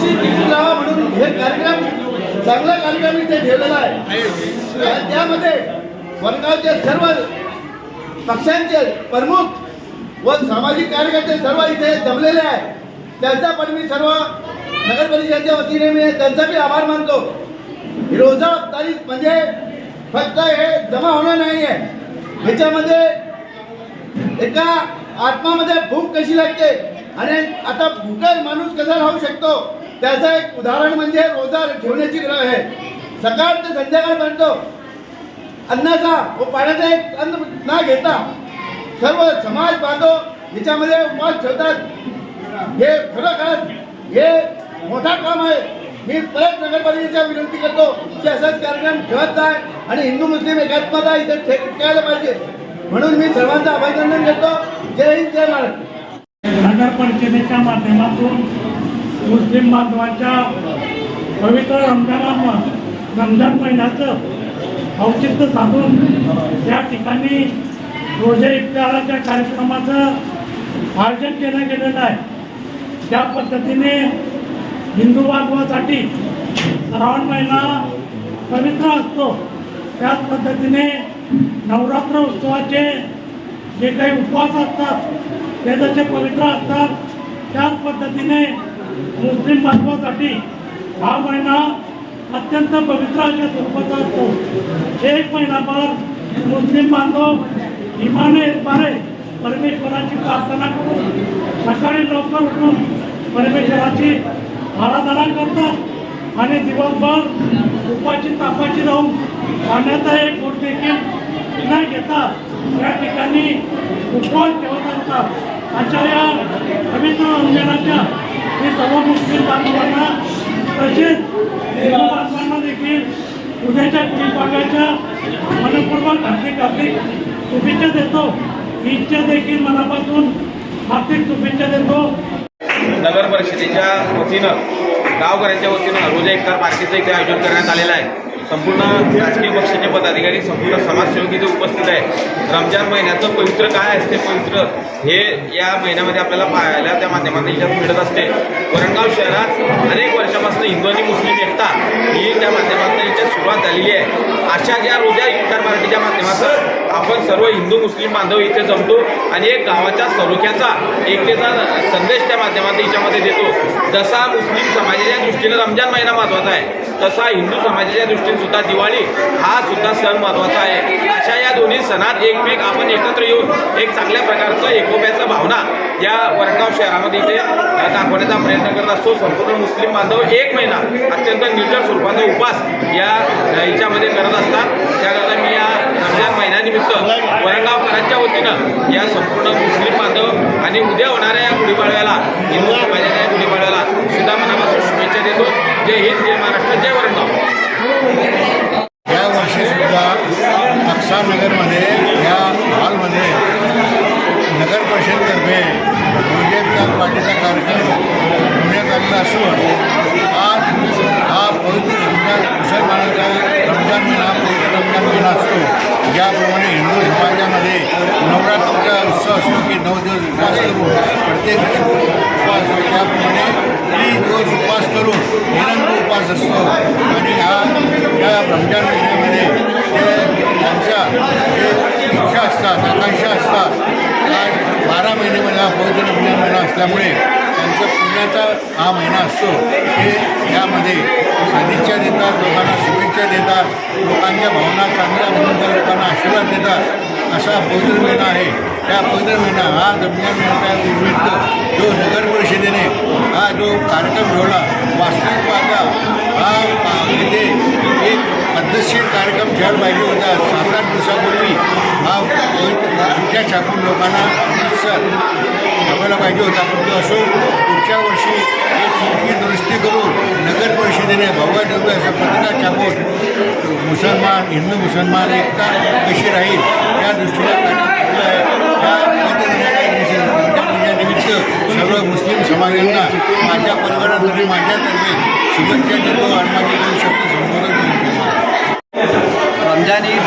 बक्षीस टिकून म्हणून हे कार्यक्रम चांगला कार्यक्रम इथे ठेवलेला आहे. आणि त्यामध्ये वडगावचे सर्व पक्षांचे प्रमुख व सामाजिक कार्यकर्ते सर्व इथे जमलेले आहेत. त्यांचा पण मी सर्व नगर परिषदेच्या वतीने मी त्यांचा बी आभार मानतो. रोजा तारीख म्हणजे फक्त हे जमा होणार नाही आहे ह्याच्यामध्ये एका आत्मामध्ये भूक कशी लागते? आणि आता भूकर माणूस कसा राहू शकतो? त्याचं एक उदाहरण म्हणजे रोजा ठेवण्याची गरज आहे. सकाळ ते संध्याकाळपर्यंत अन्नाचा व पाण्याचा एक अन्न ना घेता सर्व समाज बांधव याच्यामध्ये उपवास ठेवतात. हे खरोखरच हे मोठा काम आहे. मी परत नगरपालिकेच्या विनंती करतो की असाच कार्यक्रम ठेवत जाय आणि हिंदू मुस्लिम एकात्मता इथे ठेवायला पाहिजे. म्हणून मी सर्वांचं अभिनंदन करतो. जय हिंद जय महाराष्ट्र नगर माध्यमातून मुस्लिम बांधवांच्या पवित्र रमजाना रमजान महिन्याचं औचित्य साधून या ठिकाणी रोजे इफ्ताराच्या कार्यक्रमाचं आयोजन केलं गेलेलं आहे. त्या पद्धतीने हिंदू बांधवासाठी श्रावण महिना पवित्र असतो त्याच पद्धतीने नवरात्र उत्सवाचे जे काही उपवास असतात ते जसे पवित्र असतात त्याच पद्धतीने मुस्लिम बांधवासाठी हा महिना अत्यंत पवित्र अशा स्वरूपाचा असतो. एक महिनाभर मुस्लिम बांधव इमाने बारे परमेश्वराची प्रार्थना करून सकाळी लवकर उठून परमेश्वराची आराधना करतात आणि दिवसभर उपाची तापाची राहून पाण्याचा एक घोट देखील न घेता या ठिकाणी उपवास ठेवत असतात. अशा या पवित्र अंजनाच्या हे सर्व मुस्लिम बांधवांना तसेच हिंदू बांधवांना देखील उद्याच्या गुढीपाडव्याच्या मनपूर्वक हार्दिक हार्दिक शुभेच्छा देतो. ईदच्या देखील मनापासून हार्दिक शुभेच्छा देतो. नगर परिषदेच्या वतीनं गावकऱ्यांच्या वतीनं रोजा इफ्तार पार्टीचं इथे आयोजन करण्यात आलेलं आहे. संपूर्ण राजकीय पक्षाचे पदाधिकारी संपूर्ण समाजसेवक इथे उपस्थित आहे रमजान महिन्याचं पवित्र काय असते? पवित्र हे या महिन्यामध्ये आपल्याला पाहायला त्या माध्यमातून याच्यात मिळत असते. वरणगाव शहरात अनेक वर्षापासून हिंदू आणि मुस्लिम एकता ही त्या माध्यमातून याच्यात सुरुवात झालेली आहे. अशा ज्या रोजा इफ्तार मराठीच्या माध्यमातून आपण सर्व हिंदू मुस्लिम बांधव इथे जमतो आणि एक गावाच्या सलोख्याचा एकतेचा संदेश त्या माध्यमातून याच्यामध्ये देतो. जसा मुस्लिम समाजाच्या दृष्टीने रमजान महिना महत्त्वाचा आहे तसा हिंदू समाजाच्या दृष्टीने सुद्धा दिवाळी हा सुद्धा सण महत्त्वाचा आहे. अशा या दोन्ही सणात एकमेक आपण एकत्र येऊन एक चांगल्या प्रकारचं एकोप्याचं भावना या वरगाव शहरामध्ये इथे दाखवण्याचा प्रयत्न करत असतो. संपूर्ण मुस्लिम बांधव एक महिना अत्यंत निर्जर स्वरूपाचा उपास या याच्यामध्ये करत असतात. त्या मी या रमजान वरणगावकरांच्या वतीनं या संपूर्ण मुस्लिम बांधव आणि उद्या होणाऱ्या या गुढीपाडव्याला हिंदू समाजाच्या या गुढीपाडव्याला सुद्धा मनापासून शुभेच्छा देतो. जय हिंद जय महाराष्ट्र जय वरणगाव या वर्षी सुद्धा नगरमध्ये या हॉलमध्ये नगर परिषदतर्फे रोजेदार पार्टीचा कार्यक्रम ठेवण्यात आलेला असून आज हा पवित्र रमजान मुसलमानांचा रमजान महिना हा पवित्र रमजान महिना असतो. ज्याप्रमाणे हिंदू समाजामध्ये नवरात्रीचा उत्सव असतो की नऊ दिवस उपवास करून प्रत्येक उपवास त्याप्रमाणे तीन दिवस उपवास करून निरंत उपवास असतो. आणि हा या रमजान महिन्यामध्ये ते त्यांच्या जे इच्छा असतात आकांक्षा असतात आज बारा महिन्यामध्ये हा पवित्र रमजान महिना असल्यामुळे त्यांचा पुण्याचा हा महिना असतो. हे यामध्ये सदिच्छा देतात लोकांना शुभेच्छा देतात लोकांच्या भावना चांगल्या म्हणून त्या लोकांना आशीर्वाद देतात असा पवित्र महिना आहे. त्या पवित्र महिना हा रमजान महिन्याच्या निमित्त जो नगर परिषदेने हा जो कार्यक्रम ठेवला वास्तविक पाहता हा इथे एक पद्धतशीर कार्यक्रम ठेवायला पाहिजे होता. सात आठ दिवसापूर्वी हा आमच्या छापून लोकांना सर ठेवायला पाहिजे होता. परंतु असो पुढच्या वर्षी एक दुरुस्ती करून नगर परिषदेने भव्य डव्य अशा मुसलमान हिंदू मुसलमान एकता कशी राहील या दृष्टीने कार्यक्रम सर्व मुस्लिम समाजांना माझ्या परिवारातर्फे माझ्यातर्फे शुभेच्छा देतो आणि माझी दोन शब्द संबोधन रमजान ईद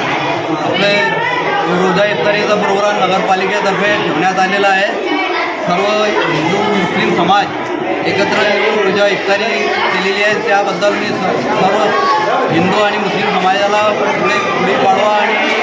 आपले रोजा इफ्तारीचा प्रोग्राम नगरपालिकेतर्फे ठेवण्यात आलेला आहे. सर्व हिंदू मुस्लिम समाज एकत्र येऊन पूजा एकतारी केलेली आहे. त्याबद्दल मी सर्व हिंदू आणि मुस्लिम समाजाला पुढे पुढे पाडवा आणि